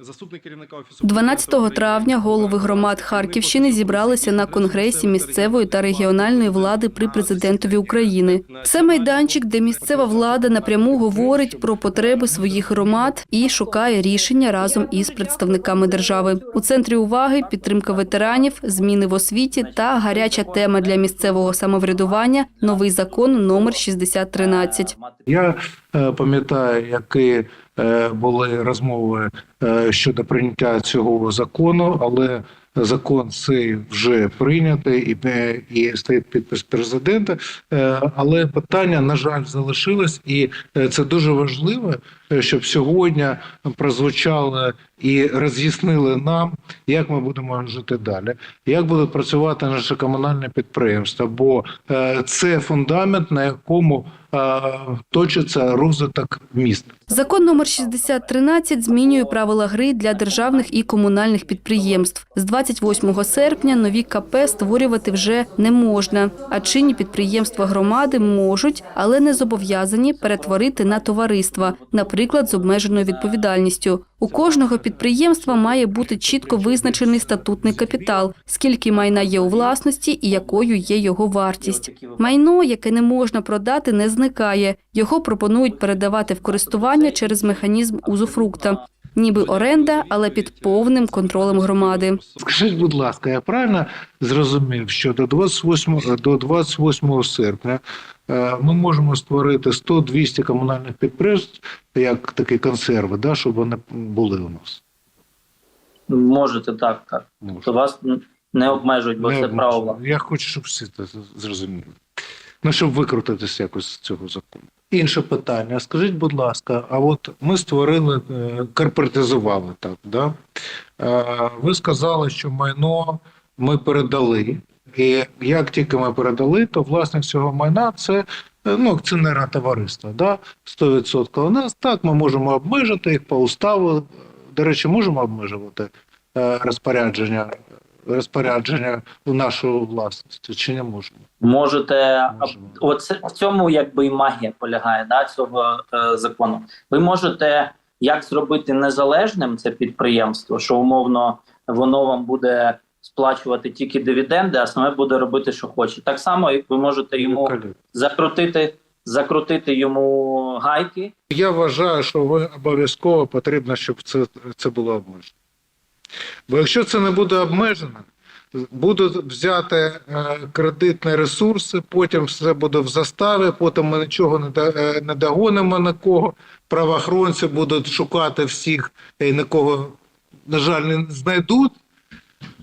Заступник керівника офісу 12 травня голови громад Харківщини зібралися на конгресі місцевої та регіональної влади при президентові України. Це майданчик, де місцева влада напряму говорить про потреби своїх громад і шукає рішення разом із представниками держави. У центрі уваги підтримка ветеранів, зміни в освіті та гаряча тема для місцевого самоврядування новий закон номер 6013. Я е, пам'ятаю, які е, були розмови е, щодо прийняття цього закону, але закон цей вже прийнятий і, і стоїть підпис президента. Е, Але питання, на жаль, залишилось, і е, це дуже важливо, щоб сьогодні прозвучало і роз'яснили нам, як ми будемо жити далі, як будуть працювати наше комунальне підприємство, бо е, це фундамент, на якому точиться розвиток міста. Закон номер 6013 змінює правила гри для державних і комунальних підприємств. З 28 серпня нові КП створювати вже не можна, а чинні підприємства громади можуть, але не зобов'язані перетворити на товариства, наприклад, з обмеженою відповідальністю. У кожного підприємства має бути чітко визначений статутний капітал, скільки майна є у власності і якою є його вартість. Майно, яке не можна продати, не зникає. Його пропонують передавати в користування через механізм узуфрукта. Ніби оренда, але під повним контролем громади. Скажіть, будь ласка, я правильно зрозумів, що до 28, до 28 серпня е, ми можемо створити 100-200 комунальних підприємств як такі консерви, да, щоб вони були у нас. Можете так, так. Можемо. То вас не обмежують, бо Не це обмежено. право. Я хочу, щоб всі це зрозуміли. Ну, щоб викрутитися якось з цього закону. Інше питання. Скажіть, будь ласка, а от ми створили, е, корпоратизували так, да? Е, Ви сказали, що майно ми передали. І як тільки ми передали, то власник цього майна це е, ну, акціонерне товариство. Да? 100% у нас так, ми можемо обмежити їх по уставу. До речі, можемо обмежувати розпорядження, розпорядження у нашу власність, чи не можемо? Можете Можемо. оце в цьому якби і магія полягає да, цього е, закону. Ви можете як зробити незалежним це підприємство, що умовно воно вам буде сплачувати тільки дивіденди, а саме буде робити, що хоче. Так само, як ви можете йому закрутити, закрутити йому гайки. Я вважаю, що ви обов'язково потрібно, щоб це, це було обмежено. Бо якщо це не буде обмежено, будуть взяти е, кредитні ресурси, потім все буде в заставі, потім ми нічого не, е, догонимо на кого. Правоохоронці будуть шукати всіх і нікого, на жаль, не знайдуть.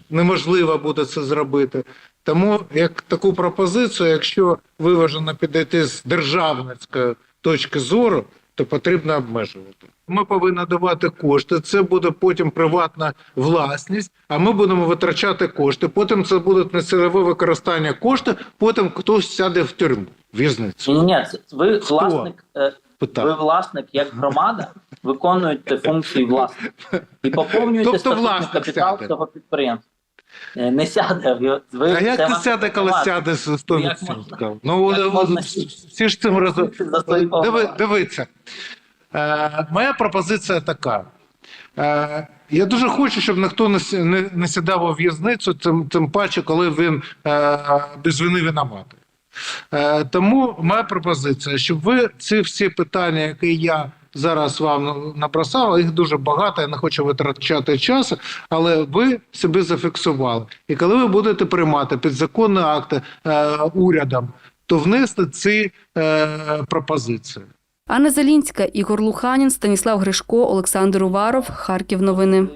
Неможливо буде це зробити. Тому як таку пропозицію, якщо виважено підійти з державницької точки зору, то потрібно обмежувати. Ми повинні давати кошти. Це буде потім приватна власність, а ми будемо витрачати кошти. Потім це буде нецільове використання коштів, потім хтось сяде в тюрму, в в'язницю. Ні, ви власник. е, Ви власник як громада виконуєте функції власника і поповнюєте Тобто статутний капітал цього підприємства. Е, Не сяде. ви- Ви, А як ти сяде, коли власник. сяде з Як 100%? Ну, як можна всі ж цим роз... За Диви, дивіться. Е, моя пропозиція така. Е, я дуже хочу, щоб ніхто не, не, не сідав у в'язницю, тим, тим паче, коли він е, без вини винуватий. Е, тому моя пропозиція, щоб ви ці всі питання, які я зараз вам набросав, їх дуже багато, я не хочу витрачати час, але ви себе зафіксували. І коли ви будете приймати підзаконні акти е, урядом, то внести ці е, пропозиції. Анна Зелінська, Ігор Луханін, Станіслав Гришко, Олександр Уваров, Харків. Новини.